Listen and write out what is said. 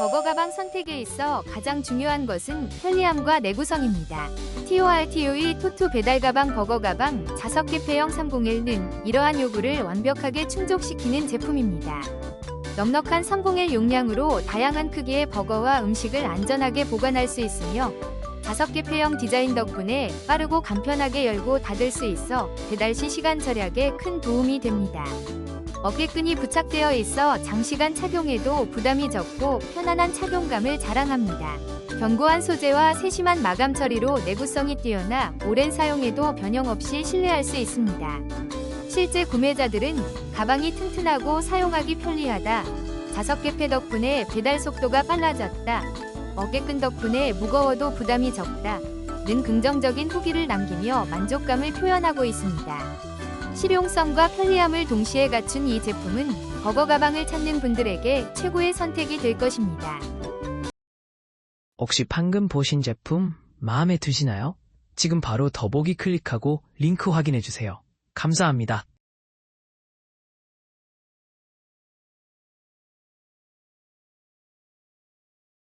버거 가방 선택에 있어 가장 중요한 것은 편리함과 내구성입니다. TORTOE 토투 배달 가방 버거 가방 자석 개폐형 301는 이러한 요구를 완벽하게 충족시키는 제품입니다. 넉넉한 301 용량으로 다양한 크기의 버거와 음식을 안전하게 보관할 수 있으며 자석 개폐형 디자인 덕분에 빠르고 간편하게 열고 닫을 수 있어 배달 시 시간 절약에 큰 도움이 됩니다. 어깨끈이 부착되어 있어 장시간 착용해도 부담이 적고 편안한 착용감을 자랑합니다. 견고한 소재와 세심한 마감 처리로 내구성이 뛰어나 오랜 사용에도 변형 없이 신뢰할 수 있습니다. 실제 구매자들은 가방이 튼튼하고 사용하기 편리하다. 자석 개폐 덕분에 배달 속도가 빨라졌다. 어깨끈 덕분에 무거워도 부담이 적다. 는 긍정적인 후기를 남기며 만족감을 표현하고 있습니다. 실용성과 편리함을 동시에 갖춘 이 제품은 버거 가방을 찾는 분들에게 최고의 선택이 될 것입니다. 혹시 방금 보신 제품 마음에 드시나요? 지금 바로 더보기 클릭하고 링크 확인해 주세요. 감사합니다.